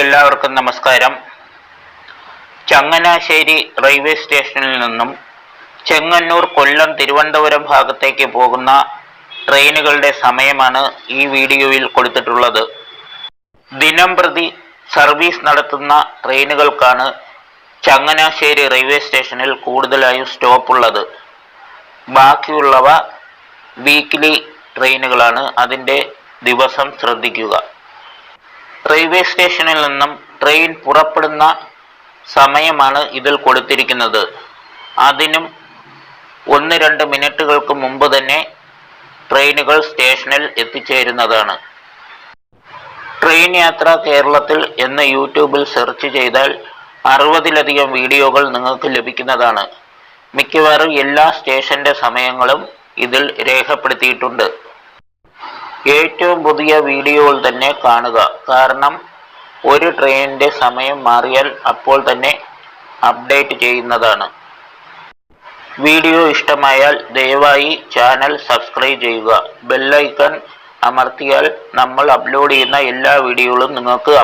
എല്ലാവർക്കും നമസ്കാരം. ചങ്ങനാശ്ശേരി റെയിൽവേ സ്റ്റേഷനിൽ നിന്നും ചെങ്ങന്നൂർ കൊല്ലം തിരുവനന്തപുരം ഭാഗത്തേക്ക് പോകുന്ന ട്രെയിനുകളുടെ സമയമാണ് ഈ വീഡിയോയിൽ കൊടുത്തിട്ടുള്ളത്. ദിനം പ്രതി സർവീസ് നടത്തുന്ന ട്രെയിനുകൾക്കാണ് ചങ്ങനാശ്ശേരി റെയിൽവേ സ്റ്റേഷനിൽ കൂടുതലായും സ്റ്റോപ്പുള്ളത്. ബാക്കിയുള്ളവ വീക്കിലി ട്രെയിനുകളാണ്. അതിന്റെ ദിവസം ശ്രദ്ധിക്കുക. റെയിൽവേ സ്റ്റേഷനിൽ നിന്നും ട്രെയിൻ പുറപ്പെടുന്ന സമയമാണ് ഇതിൽ കൊടുത്തിരിക്കുന്നത്. അതിനും ഒന്ന് രണ്ട് മിനിറ്റുകൾക്ക് മുമ്പ് തന്നെ ട്രെയിനുകൾ സ്റ്റേഷനിൽ എത്തിച്ചേരുന്നതാണ്. ട്രെയിൻ യാത്ര കേരളത്തിൽ എന്ന് യൂട്യൂബിൽ സെർച്ച് ചെയ്താൽ അറുപതിലധികം വീഡിയോകൾ നിങ്ങൾക്ക് ലഭിക്കുന്നതാണ്. മിക്കവാറും എല്ലാ സ്റ്റേഷന്റെ സമയങ്ങളും ഇതിൽ രേഖപ്പെടുത്തിയിട്ടുണ്ട്. ഏറ്റവും പുതിയ വീഡിയോകൾ തന്നെ കാണുക. കാരണം ഒരു ട്രെയിനിന്റെ സമയം മാറിയാൽ അപ്പോൾ തന്നെ അപ്ഡേറ്റ് ചെയ്യുന്നതാണ്. വീഡിയോ ഇഷ്ടമായാൽ ദയവായി ചാനൽ സബ്സ്ക്രൈബ് ചെയ്യുക. ബെല്ലൈക്കൺ അമർത്തിയാൽ നമ്മൾ അപ്ലോഡ് ചെയ്യുന്ന എല്ലാ വീഡിയോകളും നിങ്ങൾക്ക്